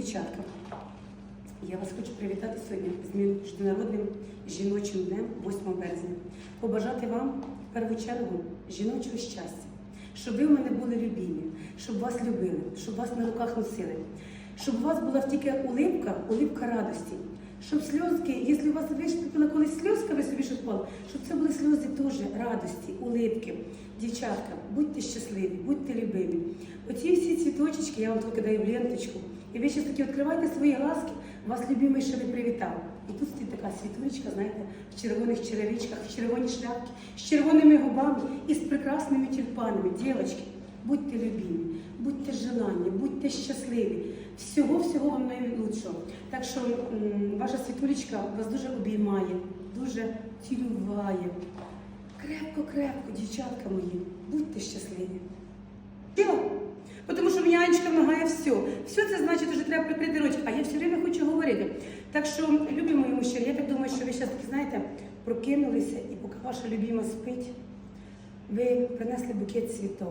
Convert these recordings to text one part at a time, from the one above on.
дівчатка, я вас хочу привітати сьогодні з міжнародним жіночим днем 8 березня. Побажати вам в першу чергу жіночого щастя, щоб ви в мене були любімі, щоб вас любили, щоб вас на руках носили, щоб у вас була тільки улипка, улипка радості. Щоб сльозки, якщо у вас виступила колись сльозка, ви собі щось щоб це були сльози теж радості, улипки. Дівчатка, будьте щасливі, будьте любимі. Оці всі цвіточечки, я вам тільки даю в ленточку. І ви ще таки відкривайте свої глазки, вас любимий ще не привітав. І тут стоїть така світулечка, знаєте, в червоних черевичках, в червоній шляпці, з червоними губами і з прекрасними тюльпанами. Дівчатки, будьте любимі, будьте желанні, будьте щасливі. Всього-всього вам найлучшого. Так що ваша світулечка вас дуже обіймає, дуже цілюває. Крепко-крепко, дівчатка мої, будьте щасливі. Все. Тому що мені Анечка вимагає все. Все це значить, що треба прикрити рочки. А я все время хочу говорити. Так що, любі мої мужчини, я так думаю, що ви зараз таки, знаєте, прокинулися, і поки ваша любима спить, ви принесли букет цвітів,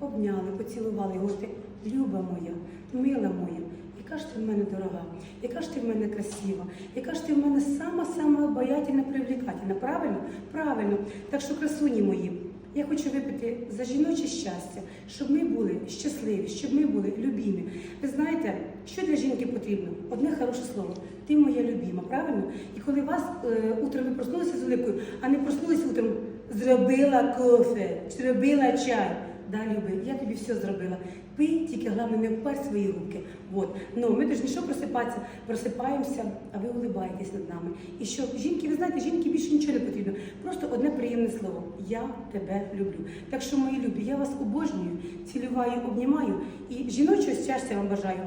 обняли, поцілували, говорите, люба моя, мила моя, яка ж ти в мене дорога, яка ж ти в мене красива, яка ж ти в мене сама-сама обаятельна, привлекательна. Правильно? Правильно. Так що, красуні мої, я хочу випити за жіноче щастя, щоб ми були щасливі, щоб ми були любімі. Ви знаєте, що для жінки потрібно? Одне хороше слово. Ти моя любима, правильно? І коли вас е, утром ви проснулися з великою, а не проснулися утром, зробила кофе, зробила чай. Да, люби, я тобі все зробила. Пий, тільки головне не впар свої руки. Вот. Ну, ми ж що просипатися, просипаємося, а ви улибаєтесь над нами. І що жінки, ви знаєте, жінки більше нічого не потрібно. Просто одне приємне слово. Я тебе люблю. Так що, мої любі, я вас обожнюю, цілюваю, обнімаю і жіночого щастя вам бажаю.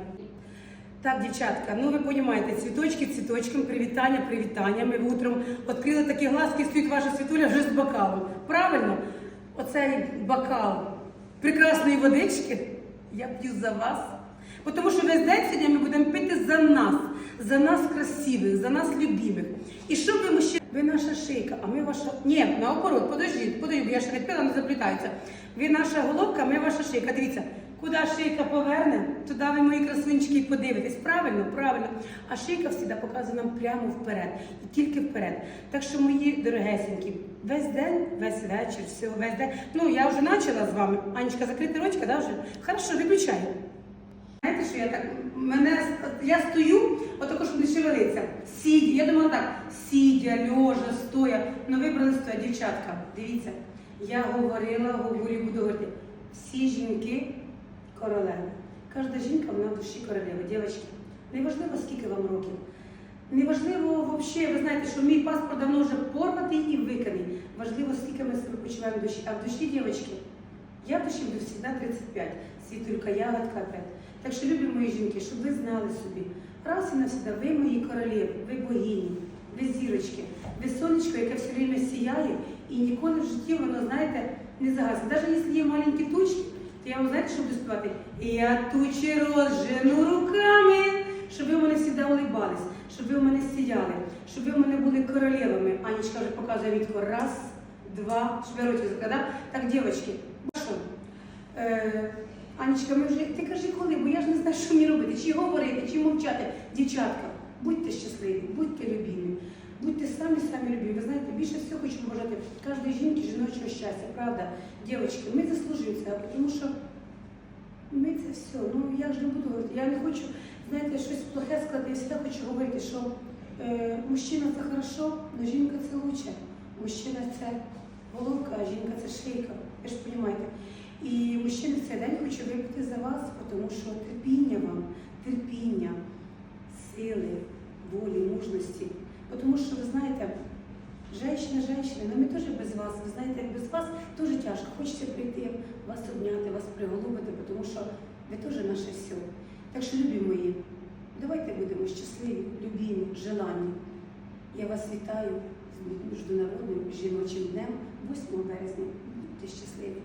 Так, дівчатка, ну ви розумієте, цвіточки цвіточком, привітання привітаннями. Ви утром відкрили такі глазки, стоїть ваша світуля вже з бокалом. Правильно? Оцей бокал прекрасної водички я п'ю за вас. Тому що весь день сьогодні ми будемо пити за нас, за нас красивих, за нас любимих. І що ви мужчини? Ви наша шийка, а ми ваша. Ні, наоборот, подождіть, подождіть, я ще не пила, не заплітаються. Ви наша головка, ми ваша шийка. Дивіться, куди шийка поверне, туди ви мої красунчики подивитесь. Правильно, правильно. А шийка завжди показує нам прямо вперед. І тільки вперед. Так що, мої дорогесенькі, весь день, весь вечір, все, весь день. Ну, я вже почала з вами. Анечка, закрити рочка, да, вже? Хорошо, виключаю. Знаєте, що я так, мене, я стою, отако, щоб не шевелиться. Сидя, я думала так, сидя, льожа, стоя. Ну вибрали стоя, дівчатка, дивіться. Я говорила, говорю, буду говорити. Всі жінки королеви. Кожна жінка вона в душі королеви. Дівчатки, неважливо, скільки вам років. Неважливо взагалі, ви знаєте, що мій паспорт давно вже порватий і виканий. Важливо, скільки ми себе почуваємо в душі. А в душі, дівчатки, я душі буду завжди 35, світулька, ягодка 5. Так що, любі мої жінки, щоб ви знали собі, раз і навсегда, ви мої королеви, ви богині, ви зірочки, ви сонечко, яке все время сіяє, і ніколи в житті воно, знаєте, не загасне. Навіть якщо є маленькі тучки, то я вам знаєте, що буду співати? Я тучі розжену руками, щоб ви мене завжди улибались, щоб ви в мене сіяли, щоб ви в мене були королевами. Анечка вже показує відко. Раз, два, шверочки закладав. Так, дівчатки? Е, Анечка, ми вже ти кажи коли, бо я ж не знаю, що мені робити, чи говорити, чи мовчати. Дівчатка, будьте щасливі, будьте любімі, будьте самі самі любімі. Ви знаєте, більше всього хочу побажати кожної жінки жіночого щастя, правда? Дівчатки, ми заслужили це, тому що ми це все. Ну я ж не буду говорити. Я не хочу, знаєте, щось плохе сказати. Я завжди хочу говорити, що е, мужчина це хорошо, але жінка це лучше. Мужчина це головка, а жінка це шийка. Ви ж розумієте. І мужчина цей день хоче випити за вас, тому що терпіння вам, терпіння, сили, волі, мужності. Тому що ви знаєте, женщина, женщина, ну ми теж без вас, ви знаєте, без вас дуже тяжко. Хочеться прийти, вас обняти, вас приголубити, тому що ви теж наше все. Так що, любі мої, давайте будемо щасливі, любімі, желанні. Я вас вітаю з міжнародним жіночим днем 8 березня. Будьте щасливі.